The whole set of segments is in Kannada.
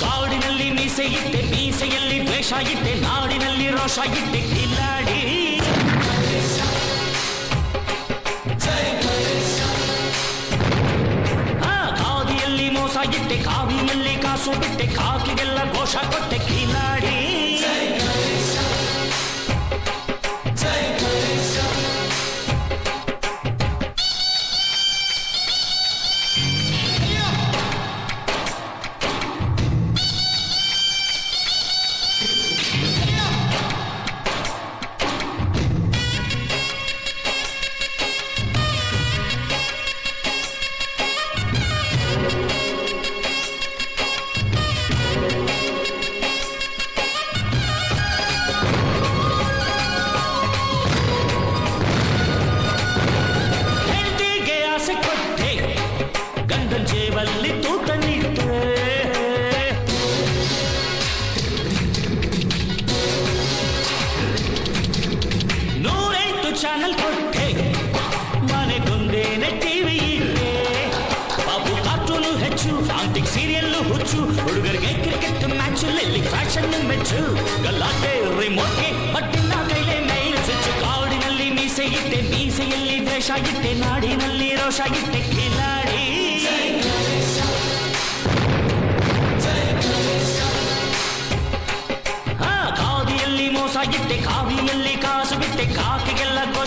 ಕಾಡಿನಲ್ಲಿ ಮೀಸೆ ಇಟ್ಟೆ ಮೀಸೆಯಲ್ಲಿ ದ್ವೇಷ ಇಟ್ಟೆ ನಾಡಿನಲ್ಲಿ ರೋಷ ಇಟ್ಟೆ ಕಿಲಾಡಿ ಆ, ಖಾದಿಯಲ್ಲಿ ಮೋಸ ಇಟ್ಟೆ ಕಾವಿಯಲ್ಲಿ ಕಾಸು ಬಿಟ್ಟೆ ಕಾಕಿಗೆಲ್ಲ ಘೋಷ ಕೊಟ್ಟೆ ಕಿಲಾಡಿ ನೂರೆಂಟು ಚಾನಲ್ ಕೊಟ್ಟೆ ಮನೆಗೊಂದೇನೆ ಟಿವಿ ಇಟ್ಟೆ ಬಾಬು ಕಾರ್ಟೂನು ಹೆಚ್ಚು ಆಂಟಿಕ್ ಸೀರಿಯಲ್ಲು ಹುಚ್ಚು ಹುಡುಗರಿಗೆ ಕ್ರಿಕೆಟ್ ಮ್ಯಾಚ್ ಇಲ್ಲಿ ಫ್ಯಾಷನ್ ಮೆಚ್ಚು ಗಲಾಟೆ ರಿಮೋಟ್ಗೆ ಬಟ್ಟಿನ ಕೈಲೆ ಮೈಲ್ ಸ್ವಿಚ್ ಕಾಡಿನಲ್ಲಿ ಮೀಸೆ ಇಟ್ಟೆ ಮೀಸೆಯಲ್ಲಿ ದ್ವೇಷ ಇಟ್ಟೆ ನಾಡಿನಲ್ಲಿ ರೋಷ ಇಟ್ಟೆ ಕಿಲಾಡಿ ಆ, ಖಾದಿಯಲ್ಲಿ ಮೋಸ ಇಟ್ಟೆ ಕಾವಿಯಲ್ಲಿ ಕಾಸು ಬಿಟ್ಟೆ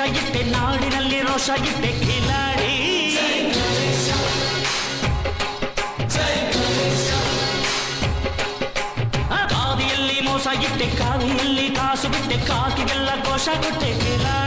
ಇಟ್ಟೆ ನಾಡಿನಲ್ಲಿ ರೋಷ ಇಟ್ಟೆ ಕಿಲಾಡಿ. ಆ ಕಾದಿಯಲ್ಲಿ ಮೋಸ ಇಟ್ಟೆ ಕಾವಿಯಲ್ಲಿ ಕಾಸು ಬಿಟ್ಟೆ ಕಾಕಿಗೆಲ್ಲ ಘೋಷ ಕೊಟ್ಟೆ ಕಿಲಾಡಿ.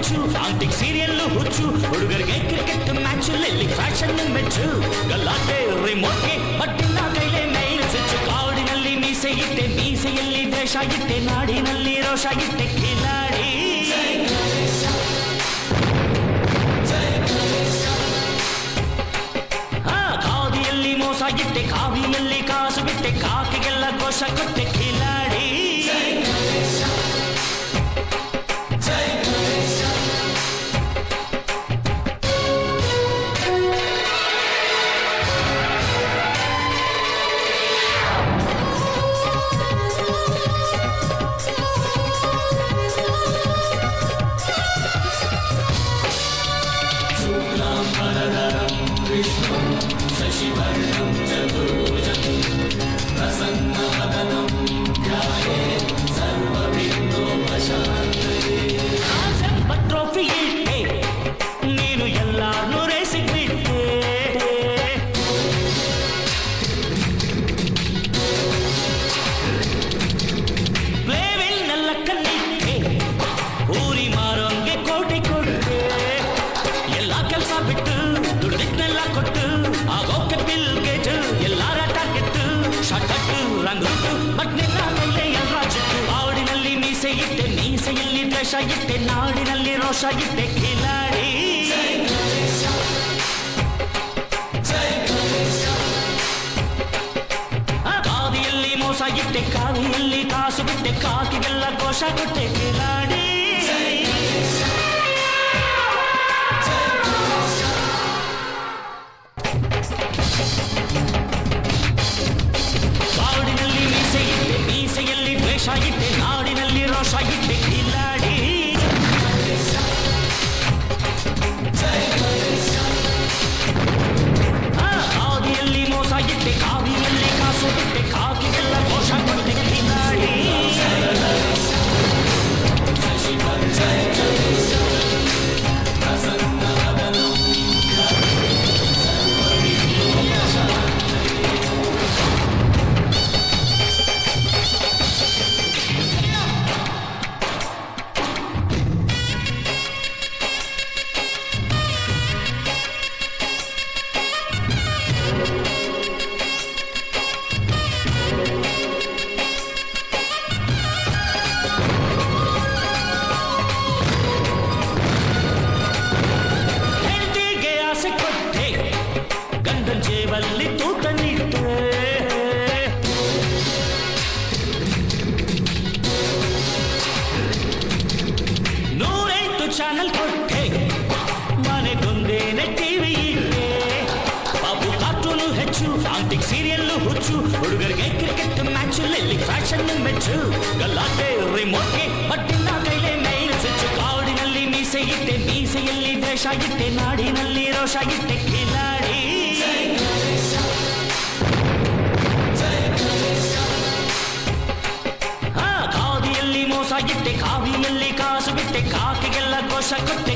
ಹೆಚ್ಚು. ಆಂಟಿಕ್ ಸೀರಿಯಲ್ಲು ಹುಚ್ಚು. ಹುಡುಗರಿಗೆ ಕ್ರಿಕೆಟ್ ಮ್ಯಾಚ್ ಎಲ್ಲಿ ಫ್ಯಾಷನ್ ಮೆಚ್ಚು ಗಲಾಟೆ ರಿಮೋಟ್ಗೆ ಬಟ್ಟಿನ ಕೈಲೆ ಮೈಲ್ ಸ್ವಿಚ್ ಕಾಡಿನಲ್ಲಿ ಮೀಸೆ ಇಟ್ಟೆ ಮೀಸೆಯಲ್ಲಿ ದೇಶ ಇಟ್ಟೆ ನಾಡಿನಲ್ಲಿ ರೋಷ ಇಟ್ಟೆ ಕಿಲಾಡಿ. ಆ, ಖಾದಿಯಲ್ಲಿ ಮೋಸ ಇಟ್ಟೆ ಕಾವಿಯಲ್ಲಿ ಕಾಸು ಬಿಟ್ಟೆ ಕಾಕಿಗೆಲ್ಲ ಕೋಶ ಕೊಟ್ಟೆ ಕಿಲಾಡಿ. ದ್ವೇಷ ಇದ್ದೆ ನಾಡಿನಲ್ಲಿ ರೋಷ ಇದ್ದೆ ಕಿಲಾಡಿ. ಆ ಕಾದಿಯಲ್ಲಿ ಮೋಸ ಇದ್ದೆ ಕಾವಿಯಲ್ಲಿ ಕಾಸು ಬಿಟ್ಟೆ ಕಾಕಿಗೆಲ್ಲ ಕೋಶ ಕೊಟ್ಟೆ ಕಿಲಾಡಿ. ಹುಡುಗರಿಗೆ ಕ್ರಿಕೆಟ್ ಮ್ಯಾಚ್ ಎಲ್ಲಿ ಫ್ಯಾಷನ್ ಮೆಚ್ಚು ಗಲಾಟೆ ರಿಮೋಟ್ಗೆ ಬಟ್ಟಿನ ಕೈಲೆ ಮೈಲ್ ಸ್ವಿಚ್ ಕಾಡಿನಲ್ಲಿ ಮೀಸೆ ಇಟ್ಟೆ ಮೀಸೆಯಲ್ಲಿ ದ್ವೇಷ ಇಟ್ಟೆ ನಾಡಿನಲ್ಲಿ ರೋಷ ಇಟ್ಟೆ ಕಿಲಾಡಿ ಆ, ಕಾದಿಯಲ್ಲಿ ಮೋಸ ಇಟ್ಟೆ ಕಾವಿಯಲ್ಲಿ ಕಾಸು ಬಿಟ್ಟೆ ಕಾಕಿಗೆಲ್ಲ ಘೋಷ ಕೊಟ್ಟೆ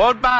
ఓట్బా